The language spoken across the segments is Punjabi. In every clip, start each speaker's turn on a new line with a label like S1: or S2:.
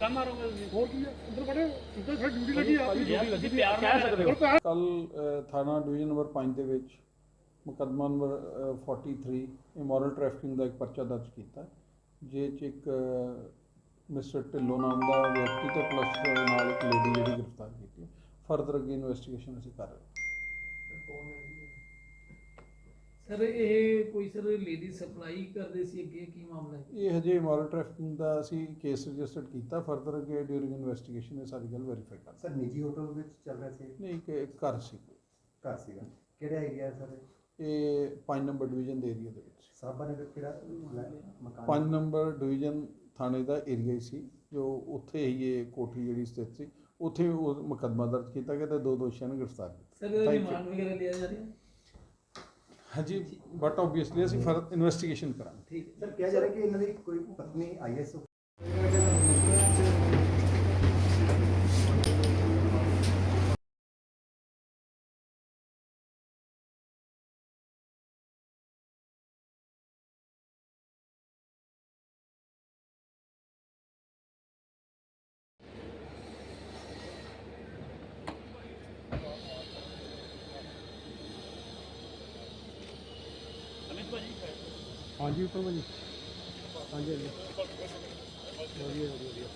S1: ਕੰਮ ਮਾਰੋਗੇ ਤੁਸੀਂ?
S2: ਹੋਰ ਕੀ ਹੈ ਅੰਦਰ ਬੜੇ ਇੱਧਰ ਸਾਡੀ ਡਿਊਟੀ ਲੱਗੀ ਆ ਆਪਣੀ
S1: ਯਾਰ ਤੁਸੀਂ ਪਿਆਰ ਨਾਲ ਸਕਦੇ ਹੋ।
S3: ਕੱਲ ਥਾਣਾ ਡਿਵੀਜ਼ਨ ਨੰਬਰ 5 ਦੇ ਵਿੱਚ ਮੁਕੱਦਮਾ ਨੰਬਰ ਅ, 43 ਇਮੋਰਲ ਟ੍ਰੈਫਿਕਿੰਗ ਦਾ ਇੱਕ ਪਰਚਾ ਦਰਜ ਕੀਤਾ। ਜੇ ਚ ਇੱਕ ਮਿਸਟਰ ਢਿੱਲੋਂ ਨਾਮ ਦਾ ਵਿਅਕਤੀ ਤੇ ਪਲੱਸ ਨਾਲ ਇੱਕ ਲੇਡੀ ਜਿਹੜੀ ਗ੍ਰਿਫਤਾਰ ਕੀਤੀ ਫਰਦਰ ਅੱਗੇ ਇਨਵੈਸਟੀਗੇਸ਼ਨ ਅਸੀਂ ਕਰ ਰਹੇ ਹਾਂ।
S4: ਸਰ ਇਹ ਕੋਈ ਸਰ ਲੇਡੀ ਸਪਲਾਈ ਕਰਦੇ ਸੀ ਅੱਗੇ? ਕੀ ਮਾਮਲਾ ਹੈ?
S3: ਇਹ ਹਜੇ ਇਮੋਰਲ ਟ੍ਰੈਫਿਕਿੰਗ ਦਾ ਅਸੀਂ ਕੇਸ ਰਜਿਸਟਰਡ ਕੀਤਾ ਫਰਦਰ ਅੱਗੇ ਡਿਊਰਿੰਗ ਇਨਵੈਸਟੀਗੇਸ਼ਨ ਇਹ ਸਾਰੀ ਗੱਲ ਵੈਰੀਫਾਈ ਕਰ
S5: ਸਰ ਨਿੱਜੀ ਹੋਟਲ ਵਿੱਚ ਚੱਲ ਰਿਹਾ ਸੀ?
S3: ਨਹੀਂ ਇੱਕ ਇੱਕ ਘਰ ਸੀ।
S5: ਘਰ ਸੀਗਾ। ਕਿਹੜਾ ਏਰੀਆ ਸਰ
S3: ਇਹ? 5 ਨੰਬਰ ਡਿਵੀਜ਼ਨ ਦੇ ਏਰੀਆ ਦੇ ਵਿੱਚ।
S5: ਸਾਬਾ ਨਗਰ ਕਿਹੜਾ ਮਕਾਨ?
S3: 5 ਨੰਬਰ ਡਿਵੀਜ਼ਨ ਥਾਣੇ ਦਾ ਏਰੀਆ ਹੀ ਸੀ ਜੋ ਉੱਥੇ ਹੀ ਇਹ ਕੋਠੀ ਜਿਹੜੀ ਸਥਿਤ ਸੀ ਉੱਥੇ ਉਹ ਮੁਕੱਦਮਾ ਦਰਜ ਕੀਤਾ ਗਿਆ ਤੇ ਦੋ ਦੋਸ਼ੀਆਂ ਨੂੰ ਗ੍ਰਿਫਤਾਰ ਕੀਤਾ।
S4: ਸਰ. ਰਿਮਾਂਡ ਵਗੈਰਾ ਲਿਆ ਜਾ ਰਿਹਾ?
S3: ਹਾਂਜੀ ਬਟ ਆਬਵੀਅਸਲੀ ਅਸੀਂ ਫਰਦਰ ਇਨਵੈਸਟੀਗੇਸ਼ਨ ਕਰਾਂਗੇ।
S4: ਠੀਕ,
S5: ਸਰ, ਕਿਹਾ ਜਾ ਰਿਹਾ ਕਿ ਇਹਨਾਂ ਦੀ ਕੋਈ ਪਤਨੀ ਆਈਐਸ
S2: ਹਾਂਜੀ ਉੱਪਰ ਭਾਜੀ ਹਾਂਜੀ ਹਾਂਜੀ। ਵਧੀਆ ਵਧੀਆ।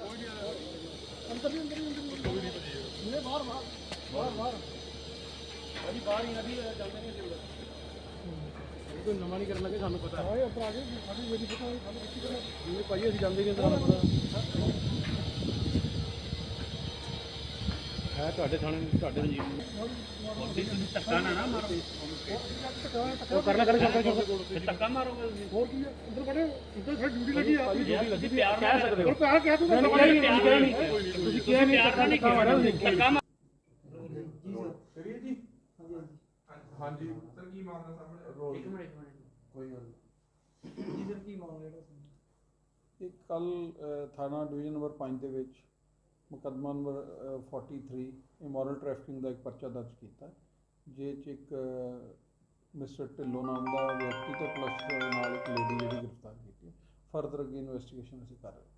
S2: ਵਧੀਆ ਅੰਦਰ ਵੀ ਅੰਦਰ ਵੀ ਅੰਦਰ ਵੀ। ਨਹੀਂ ਬਾਹਰ ਬਾਹਰ ਬਾਹਰ ਬਾਹਰ।
S1: ਭਾਜੀ ਬਾਹਰ ਹੀ ਅਭੀ ਜਾਂਦੇ ਨਹੀਂ ਸੀ
S2: ਕੋਈ ਨਵਾਂ ਨਹੀਂ ਕਰਨ ਲੱਗੇ ਸਾਨੂੰ ਪਤਾ। ਹੈ ਉੱਪਰ ਆ ਗਏ। ਸਾਡੀ ਮੇਰੀ ਪਤਾ ਹੈ ਸਾਨੂੰ ਕਿੱਥੇ ਕਰਨਾ ਇਹ ਭਾਈ ਅਸੀਂ ਜਾਂਦੇ ਨਹੀਂ ਪਤਾ। ਹੈ ਤੁਹਾਡੇ ਥਾਣੇ ਤੁਹਾਡੇ ਰਣਜੀਤ
S1: ਤੁਸੀਂ ਤੁਸੀਂ ਧੱਕਾ ਨਾ ਨਾ ਮਾਰੋ।
S2: ਉਹ ਕਰਨਾ ਕਰੇ ਸ਼ੰਕਰ ਸ਼ੰਕਰ
S1: ਫਿਰ ਧੱਕਾ ਮਾਰੋਗੇ ਤੁਸੀਂ।
S2: ਹੋਰ ਕੀ ਹੈ? ਅੰਦਰ ਬੜੇ ਇੱਧਰ ਸਾਡੀ ਡਿਊਟੀ ਲੱਗੀ ਆ ਆਪਣੀ
S1: ਯਾਰ ਤੁਸੀਂ ਪਿਆਰ ਨਾਲ ਸਕਦੇ ਹੋ।
S2: ਹੋਰ ਪਿਆਰ ਕਹਿ ਤੂੰ
S1: ਤੁਸੀਂ ਪਿਆਰ ਨਾਲ ਨਹੀਂ ਤੁਸੀਂ ਕਿਹਾ ਨਹੀਂ ਧੱਕਾ ਨਹੀਂ ਕੀਤਾ ਧੱਕਾ ਮਾਰ
S3: ਕਰੀਏ ਜੀ ਹਾਂਜੀ। ਸਰ ਕੀ ਮਾਮਲਾ ਸਾਹਮਣੇ?
S4: ਇੱਕ ਮਿੰਟ ਇੱਕ ਮਿੰਟ।
S3: ਕੋਈ ਗੱਲ ਨਹੀਂ।
S4: ਜੀ ਸਰ ਕੀ ਮਾਮਲਾ ਜਿਹੜਾ
S3: ਇਹ ਕੱਲ ਥਾਣਾ ਡਿਵੀਜ਼ਨ ਨੰਬਰ 5 ਦੇ ਵਿੱਚ ਮੁਕੱਦਮਾ ਨੰਬਰ ਅ, 43 ਇਮੋਰਲ ਟ੍ਰੈਫਿਕਿੰਗ ਦਾ ਇੱਕ ਪਰਚਾ ਦਰਜ ਕੀਤਾ। ਜੇ ਚ ਇੱਕ ਮਿਸਟਰ ਢਿੱਲੋਂ ਨਾਮ ਦਾ ਵਿਅਕਤੀ ਤੇ ਪਲੱਸ ਨਾਲ ਇੱਕ ਲੇਡੀ ਜਿਹੜੀ ਗ੍ਰਿਫਤਾਰ ਕੀਤੀ ਫਰਦਰ ਅੱਗੇ ਇਨਵੈਸਟੀਗੇਸ਼ਨ ਅਸੀਂ ਕਰ ਰਹੇ ਹਾਂ।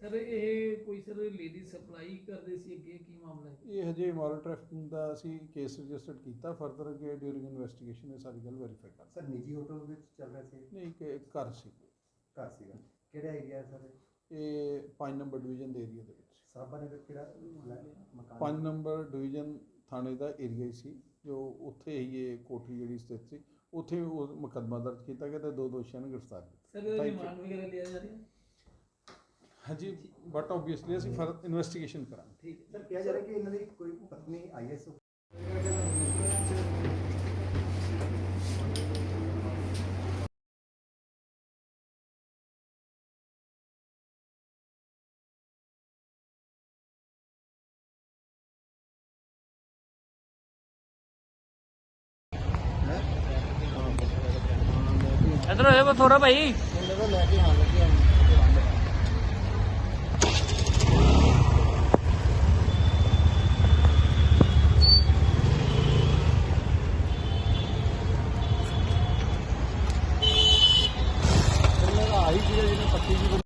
S4: ਸਰ ਇਹ ਕੋਈ ਸਰ ਲੇਡੀ ਸਪਲਾਈ ਕਰਦੇ ਸੀ ਅੱਗੇ? ਕੀ ਮਾਮਲਾ ਹੈ?
S3: ਇਹ ਹਜੇ ਇਮੋਰਲ ਟ੍ਰੈਫਿਕਿੰਗ ਦਾ ਅਸੀਂ ਕੇਸ ਰਜਿਸਟਰਡ ਕੀਤਾ। ਫਰਦਰ ਅੱਗੇ ਡਿਊਰਿੰਗ ਇਨਵੈਸਟੀਗੇਸ਼ਨ ਇਹ ਸਾਰੀ ਗੱਲ ਵੈਰੀਫਾਈ ਕਰ
S5: ਸਰ ਨਿੱਜੀ ਹੋਟਲ ਵਿੱਚ ਚੱਲ ਰਿਹਾ ਸੀ?
S3: ਨਹੀਂ ਇੱਕ ਇੱਕ ਘਰ ਸੀ।
S5: ਘਰ ਸੀਗਾ। ਕਿਹੜਾ ਏਰੀਆ ਸਰ
S3: ਇਹ 5 ਨੰਬਰ ਡਿਵੀਜ਼ਨ ਦੇ ਏਰੀਆ ਦੇ ਵਿੱਚ
S5: ਸਾਬਾ ਨਗਰ ਕਿਹੜਾ ਮਕਾਨ।
S3: 5 ਨੰਬਰ ਡਿਵੀਜ਼ਨ ਥਾਣੇ ਦਾ ਏਰੀਆ ਹੀ ਸੀ ਜੋ ਉੱਥੇ ਹੀ ਇਹ ਕੋਠੀ ਜਿਹੜੀ ਸਥਿਤ ਸੀ ਉੱਥੇ ਉਹ ਮੁਕੱਦਮਾ ਦਰਜ ਕੀਤਾ ਗਿਆ ਤੇ ਦੋ ਦੋਸ਼ੀਆਂ ਨੂੰ ਗ੍ਰਿਫਤਾਰ ਕੀਤਾ
S4: ਸਰ
S3: you.
S4: ਰਿਮਾਂਡ ਵਗੈਰਾ ਲਿਆ ਜਾ ਰਿਹਾ?
S3: ਹਾਂਜੀ ਬਟ ਆਬਵੀਅਸਲੀ ਅਸੀਂ ਫਰਦਰ ਇਨਵੈਸਟੀਗੇਸ਼ਨ ਕਰਾਂਗੇ।
S5: ਸਰ ਕਿਹਾ ਜਾ ਰਿਹਾ ਕਿ ਇਹਨਾਂ ਦੀ ਕੋਈ ਪਤਨੀ ਆਈਐਸ
S1: ਇਧਰ ਹੋਏ ਥੋੜਾ ਭਾਈ।
S5: ਲੈ ਕੇ ਆਣ ਲੱਗੇ